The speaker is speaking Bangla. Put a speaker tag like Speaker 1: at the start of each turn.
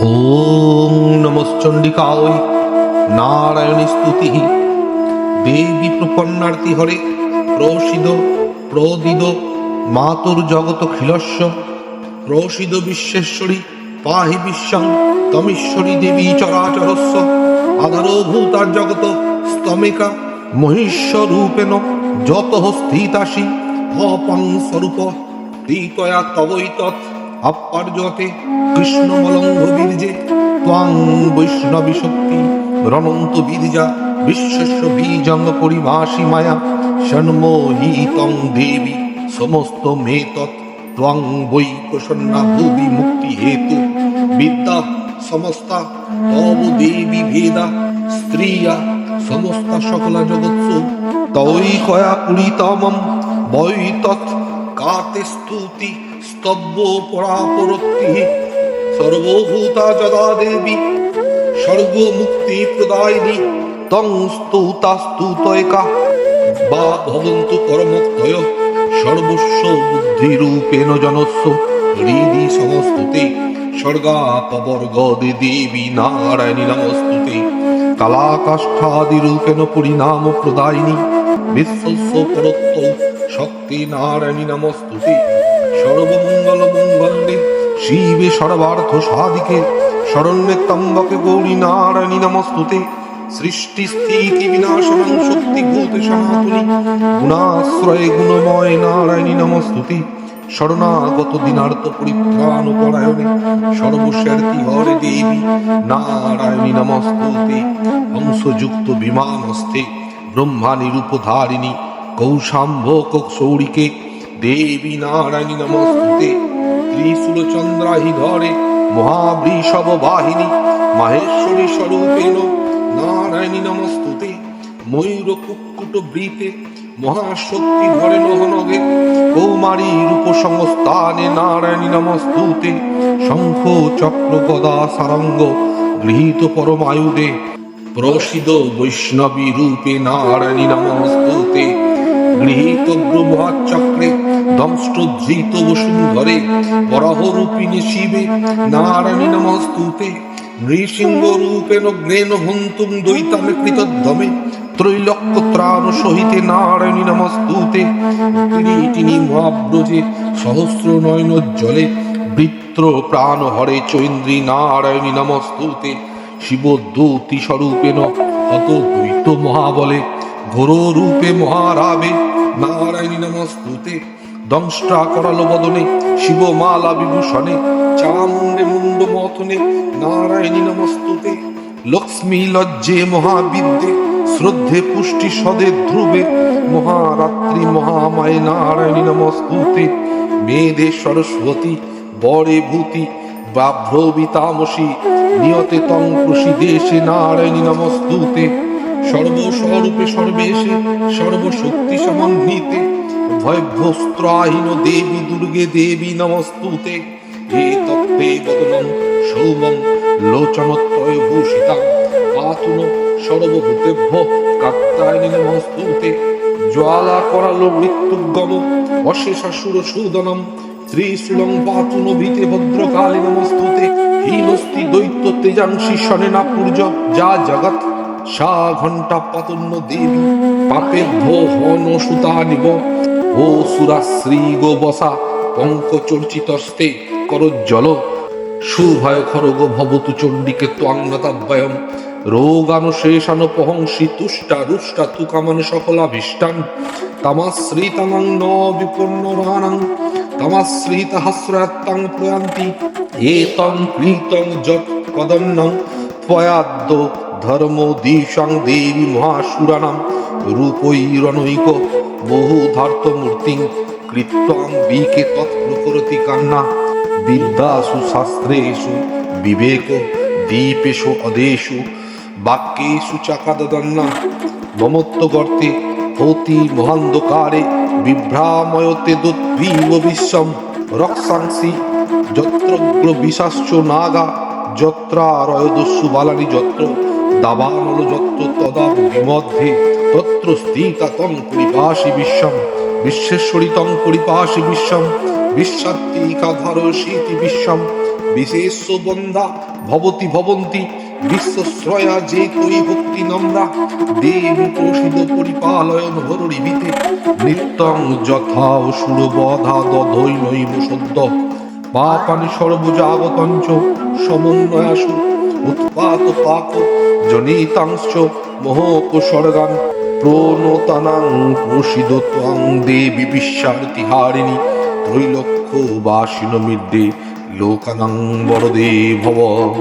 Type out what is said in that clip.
Speaker 1: ওম নমশ্চণ্ডিকায় নারায়ণী স্তুতি। দেবী প্রপন্নার্তি হরে, প্রসিদ, প্রদিদ, মাতুর জগত খিলস্য, প্রসিদ বিশ্বেশ্বরী, পাহি বিশ্বাং তমীশ্বরী দেবী চরাচরস্য আধারো ভূতার জগত স্তমিকা, মহিষ্যরূপেণ যত স্থিতাসি, অপং স্বরূপ তীতয়া তবৈতৎ আপ্পার্যতে কৃষ্ণমলঙ্ঘ বীর্যে ত্বাং বৈষ্ণবী শক্তি, রণন্ত বীর্যা বিশ্বস্য বীজং পরিমাসি মায়া, ষণ্মোহিতং দেবী, সমস্ত মে তৎ ত্বাং বৈ প্রসন্না ভুবি মুক্তি হেতু, বিদ্যা সমস্তা তব দেবী ভেদা, স্ত্রিয়া সমস্তা সকলা জগৎসু, তৈ কয়া পুরিতমম, বৈ তৎ কাতে স্তুতি স্তব্য পরাপরত্তি সর্বভূতা যদা দেবী স্বর্গ মুক্তি প্রদায়িনী তং স্তুতা স্তুতয়কা বা ভবন্তু পরমক্ষয় সর্বস্ব বুদ্ধিরূপেণ জনস্য হৃদি সমস্তুতে, স্বর্গাপবর্গ দেবী নারায়ণী নমস্তুতে। কালাকাষ্ঠাদিরূপেণ পরিণাম প্রদায়িনী বিশ্বস্য পরত্ব শক্তি নারায়ণী সর্বমঙ্গল মঙ্গলে শিবে সর্বার্থ সাধিকে, শরণ্যে তম্বকে গৌরী নারায়ণী নমস্তুতে। সৃষ্টি স্থিতি বিনাশনং শক্তি ভূত সনাতনী। গুণাশ্রয়ে গুণময় নারায়ণী নমস্তুতে। শরণাগত দিনার্থ পরিত্রাণ পরায়ণে সর্বস্বার্থী হরে দেবী নারায়ণী নমস্তুতে। হংসযুক্ত বিমান হস্তে ব্রহ্মা নিরূপধারিণী কৌশাম্ভ কৌশৌরিকে দেবী নারায়ণী নমস্তুতে। ত্রিশূল চন্দ্রাহি ধরে মহাবৃষভ বাহিনী মাহেশ্বরী স্বরূপেণ নারায়ণী নমস্তুতে ময়ূর কুক্কুট বৃতে মহাশক্তি ধরে নহনগে কৌমারী রূপ সংস্থানে নারায়ণী নমস্তুতে শঙ্খ চক্র গদা সারঙ্গ গৃহীত পরমায়ুদে প্রসিদ বৈষ্ণবী রূপে নারায়ণী নমস্তুতে, গৃহীত ব্রহ্মচক্রে দংষ্টধৃত বসুন্ধরে বরাহরূপিণী শিবে নারায়ণী নমস্তুতে নৃসিংহ রূপেণ গ্রেণ হন্তুম দৈতামে কৃতধ্বমে ত্রৈলক্য ত্রাণ সহিতে নারায়ণী নমস্তুতে কিরীটিনী মহাব্রজে সহস্র নয়ন জলে, বৃত্র প্রাণ হরে চৈন্দ্রী নারায়ণী নমস্তুতে শিবদূতি স্বরূপেণ হত দ্বৈত মহাবলে ঘোর রূপে মহারাবে নারায়ণী নমস্তুতে দংষ্টা করালো বদনে, শিবমালা বিভূষণে, চামুণ্ডে মুন্ড মথনে, নারায়ণী নমস্তুতে। লক্ষ্মী লজ্জে মহাবিদ্যে, শ্রদ্ধে পুষ্টি সদে ধ্রুবে, মহারাত্রি মহামায় নারায়ণী নমস্তুতে। মেধে সরস্বতী, বরে ভূতি বাভ্রবিতামসী নিয়তে তং দেশে নারায়ণী নমস্তুতে। সর্বস্বরূপে সর্বেশে, সর্বশক্তি সমন্বিতে। ভয়ভ্রস্ত্রাহীন দেবী দুর্গে দেবী নমস্তুতে। হে তত্ত্বে বদনম সৌমম লোচনত্রয় ভূষিতা পাতুন সর্বভূতেভ্য কাত্তায়নী নমস্তুতে। জ্বালা করালো মৃত্যুগম অশেষাসুর সুদনম। ত্রিশূলং পাতুন ভীতে ভদ্রকালী নমস্তুতে। হীনস্তি দৈত্য তেজাংশী শনেনা পূর্য যা জগৎ। সা ঘণ্টা পাতন্য দেবী পাপে ভো হন সুতা নিব। ও সুরাশ্রী গো বসা, পঙ্ক চর্চিতস্তে করজ্জল সুভয় খরগ ভবতু চণ্ডিকে ত্বাঙ্গতাব্যয়ম রোগানুশেষান পহংসি তুষ্টা রুষ্টা তুকামান সকলাভীষ্টান তামাশ্রিতানাং ন বিপন্ন রানাং। তামাশ্রিত হাস্রাত্তাং প্রয়ান্তি। এতং কৃতং যৎ কদন্নং ত্বয়াদ্য ধর্ম দিশাং দেবী মহাসুরানাম রূপৈরনৈক বহুধার্ত মূর্তিং কৃত্বাং বিকে তৎপ্রকরতি কান্না। বিদ্যাসু শাস্ত্রেষু, বিবেক, দীপেষু, অদেষু, বাক্যেষু চাকাদন্না মমত্ব গর্তে হতি মহান্ধকারে বিভ্রাময়তে দোদ্ভীব বিশ্বম রক্ষাংসি যত্রগ্র বিশাশ্চ নাগা, যত্রারয়দস্যু বালানি যত্র, দাবানল যত্র তদা বিমধ্যে। তত্র স্থিতা তং পরিপাশি বিশ্বম বিশ্বেশ্বরী তং পরিপাশি বিশ্বম বিশ্বাত্তিকাধার শীতি বিশ্বম বিশেষ বন্ধা ভবতি ভবন্তি, বিশ্বশ্রয়া যে তৈ ভক্তি নম্রা, দেবী প্রসিদ পরিপালয়ন হরিবিতে নিত্যং যথা অসুর বধা দধৈনৈব সদ্য, পাপানি সর্বজাগতঞ্চ সমন্বয়াসু, উৎপাত পাক জনিতাংশ প্রণতানাং প্রসিদ ত্বং দেবী বিশ্বার্তিহারিণী ত্রৈলক্ষ্য বাসিন মিদ্যে লোকানাং বরদে ভব।